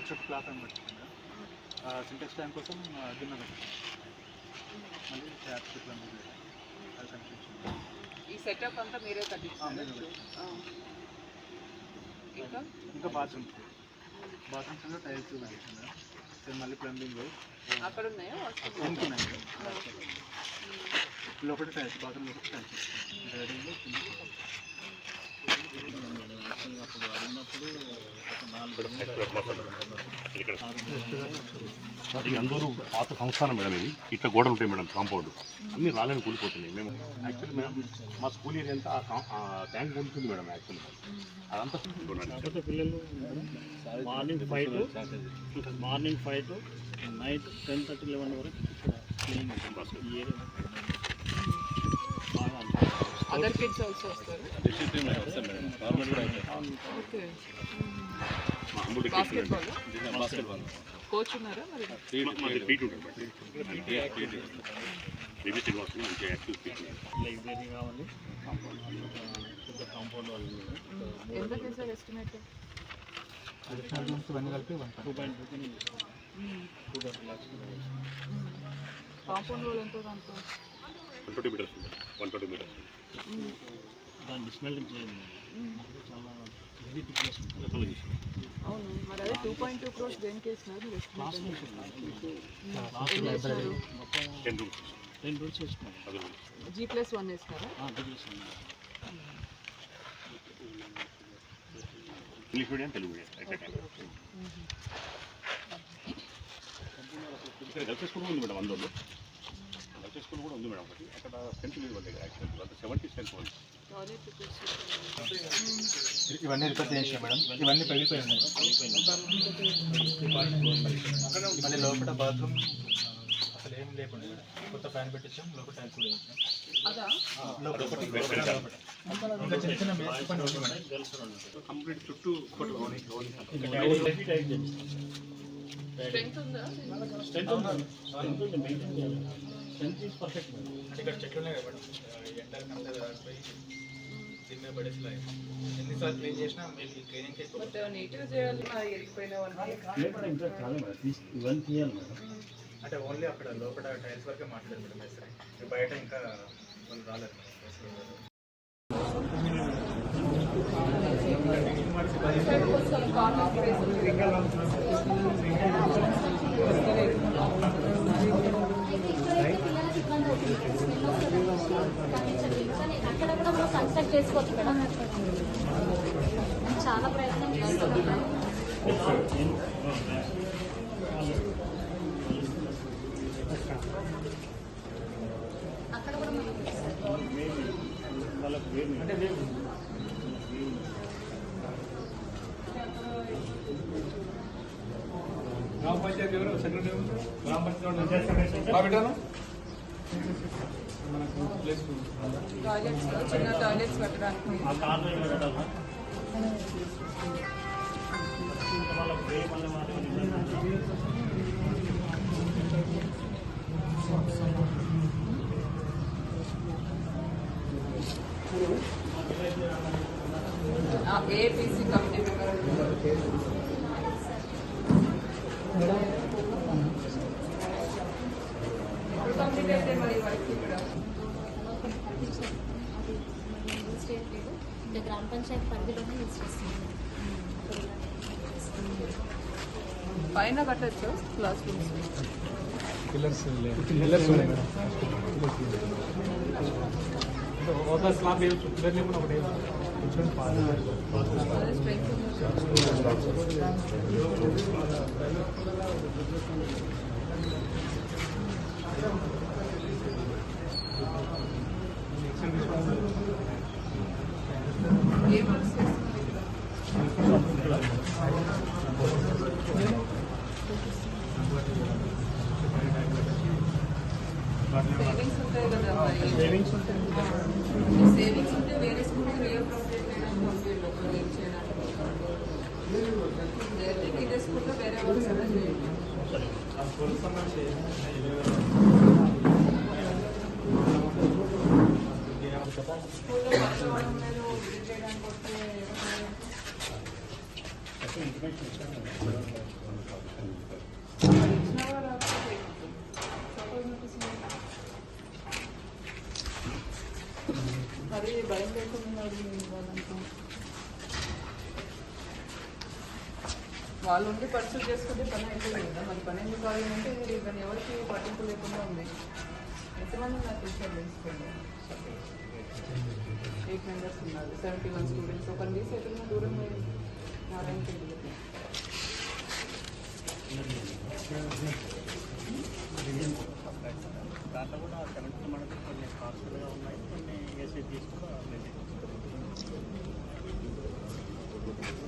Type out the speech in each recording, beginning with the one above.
చుట్టూ క్లాత్ అని పెట్టుకుందా సింటెక్స్ ట్యాంక్ కోసం గిన్నె పెట్టుకుంది మళ్ళీ ట్యాప్స్ ఇట్లా ఉంది. అది కనిపించింది ఈ సెటప్ అంతా మీరే కట్టించారు? ఇంకా? ఇంకా బాత్రూమ్స్ బాత్రూమ్స్ టైల్స్ పెట్టిందా సరే మళ్ళీ ప్లంబింగ్ అక్కడ ఉన్నాయా? ఓకే. లోపల టైల్స్ బాత్రూమ్ లోపల టైల్స్ ఇది అందరూ పాత సంస్థానం మేడం ఇది. ఇట్లా గోడలు ఉంటాయి మేడం కాంపౌండ్. అన్ని రాళ్ళని కూలిపోతున్నాయి. మేము యాక్చువల్లీ మేడం మా స్కూల్ ఏరియా అంతా ఆ ట్యాంక్ కూలుతుంది మేడం యాక్చువల్లీ అదంతా కాకపోతే పిల్లలు morning five to morning five to night ten thirty eleven వరకు ఇక్కడ క్లీనింగ్ ఉంటుంది ఈ ఏరియా. అదర్ కిడ్స్ ఆల్సో వస్తారు. కోచ్ ఉన్నారా మరి? మాది పీట్ మేడం బేబీ శ్రీనివాస్ మంచిగా యాక్టివ్ పీట్. లైబ్రరీ కావాలి. కాంపౌండ్ పెద్ద కాంపౌండ్ వాళ్ళు ఎంత చేశారు ఎస్టిమేట్? ఇవన్నీ కలిపి one two point two two lakhs compound వాళ్ళు ఎంతో దాంట్లో? One twenty metres one twenty metres దాన్ని చేయండి చాలా హెవీ ఉంటుంది అవును మరి అదే టూ పాయింట్ టూ క్రోర్స్ దేనికి వేసినారు క్లాస్ వేసినారు మొత్తం టెన్ రూమ్స్ టెన్ రూమ్స్ అది జీ ప్లస్ వన్ వేసినారా ఇంగ్లీష్ మీడియం తెలుగు మీడియం ఉంది మేడం అందులో. స్కూల్ కూడా ఉంది మేడం ఒకటి. అక్కడ స్ట్రెంత్ లేదు వాళ్ళ దగ్గర యాక్చువల్లీ వాళ్ళ సెవెంటీ ఉంది టాయిలెట్ ఇవన్నీ రిపేర్ చేసాం మేడం. ఇవన్నీ పగిలిపోయి ఉన్నాయి మళ్ళీ లోపల బాత్రూమ్ అసలు ఏం లేకుండా. కొత్త ఫ్యాన్ పెట్టించాం లోపల టైల్స్ కూడా కంప్లీట్ చుట్టూ స్ట్రెంత్ ఉందా? స్ట్రెంత్ ఉంది. స్ట్రెంత్ ఉంది? మెయింటైన్ చేయాలి స్ట్రెంత్ ఈజ్ పర్ఫెక్ట్ మేడం అంటే ఇక్కడ చెట్లు ఉన్నాయి కదా మేడం ఎండలు కంటే దాటిపోయి దీని మీద పడేసి ఎన్నిసార్లు క్లీన్ చేసినా మీరు క్లీనింగ్ చేసి బట్ నీట్గా చేయాలి మరి ఎరిగిపోయిన వాళ్ళకి లేకపోతే ఇంకా చాలా మేడం. తీసి ఇవన్నీ తీయాలి మేడం. అంటే ఓన్లీ అక్కడ లోపల టైల్స్ వరకే మాట్లాడారు మేడం మేస్త్రి. ఇక బయట ఇంకా వాళ్ళు రాలేదు మేడం అక్కడ కూడా మనం కన్సల్ట్ చేసుకోవచ్చు మేడం. చాలా ప్రయత్నం చేస్తున్నాం అక్కడ కూడా మనం గ్రామ పంచాయతీ ఎవరు? సెక్రటరీ? గ్రామ పంచాయతీ మనకు టాయిలెట్స్ చిన్న టాయిలెట్స్ కట్టడానికి ఆ కార్లో పెట్టాలా వాళ్ళకి వేరే మళ్ళీ వాళ్ళు ఏపీసీ కమిటీ మెంబర్ ఇప్పుడు కంప్లీట్ అయితే మరి వర్క్ ఇక్కడ లేదు ఇంకా గ్రామ పంచాయతీ పరిధిలోనే యూజ్ చేస్తున్నాం పైన కట్టచ్చు? Class rooms? పిల్లర్స్ పిల్లర్స్ ఉన్నాయి మేడం. ఒక స్లాబ్ వేయచ్చు. పిల్లర్ లేకుండా ఒకటి స్ట్రెంగ్త్ సేవింగ్స్ ఉంటాయి కదా మరి సేవింగ్స్ ఉంటాయి సేవింగ్స్ ఉంటే వేరే స్కూల్ రీఅప్రోప్రియేట్ చేయడానికి పంపించండి ఒకరు ఏం చేయడానికి లేకపోతే ఇదే స్కూల్లో వేరే వర్క్స్ అలా చేయండి ఆ స్కూల్ సంబంధించి స్కూల్లో వాతావరణం మీద విజిట్ చేయడానికి వస్తే ఇంటిమేషన్ ఇచ్చాను వాళ్ళు ఉండి పర్సూ చేసుకుంటే పని అయిపోయింది. కదా మరి పని ఎందుకు కావాలి అంటే దాన్ని ఎవరికి పట్టింపు లేకుండా ఉంది. ఎంతమంది నాకు టీచర్ తెలుసుకోండి. ఎయిట్ మెంబర్స్ ఉన్నారు. సెవెంటీ వన్ స్టూడెంట్స్ ఒక డేస్ ఎక్కడ దూరం పోయింది నారాయణ పిల్లలకి దాంట్లో కూడా సెవెంటీ మనకి కొన్ని పార్సల్గా ఉన్నాయి. కొన్ని ఏసీటీస్ కూడా ఉన్నాయి. దాంట్లో డబుల్ బెడ్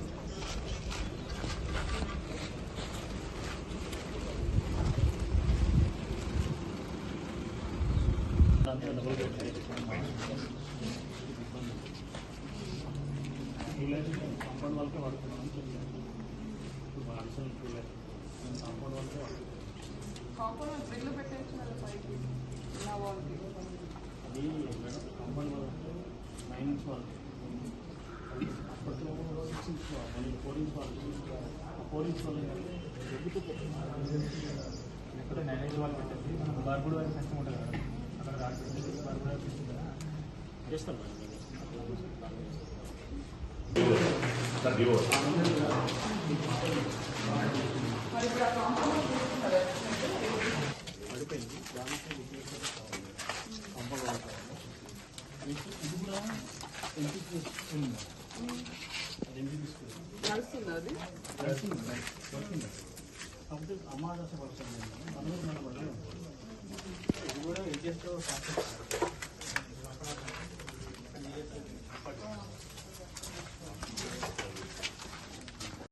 కాంపౌండ్ వాళ్ళకే వాడుతున్నాం అని చెప్పాను ఇప్పుడు కాంపౌండ్ వాళ్ళకే వాడుతున్నాం కాంపౌండ్ బిల్లు పెట్టేసినారు పైకి నా వాళ్ళకి అది మేడం కాంపౌండ్ వాళ్ళ నైన్ ఇంచ్ వాళ్ళు అది అప్పట్లో సిక్స్ ఇంచ్ వాళ్ళు మళ్ళీ ఫోర్ ఇంచ్ వాళ్ళు ఫోర్ ఇంచ్ వాళ్ళు వాళ్ళు పెట్టేసి బార్బుడ్ వారి ఉంటుంది కదా. అక్కడ రాడ్ పెట్టేసి బార్బుడ్ వారి సిస్టమ్ కదా చేస్తాం మేడం సార్ డివో మరి ఇప్పుడు ఆ కాంపౌండ్ తీసుకున్నారా పడిపోయింది దానికి రిప్లేస్మెంట్ కావాలి కాంపౌండ్ వాళ్ళు కావాలి ఇది- ఇది కూడా ఎంపీ తీసుకుంది అది ఎంపీ తీసుకుంది నడుస్తుందా అది కాకపోతే అమ్మాదశ పడుతుంది మనం కూడా మన 我这有件收我想不起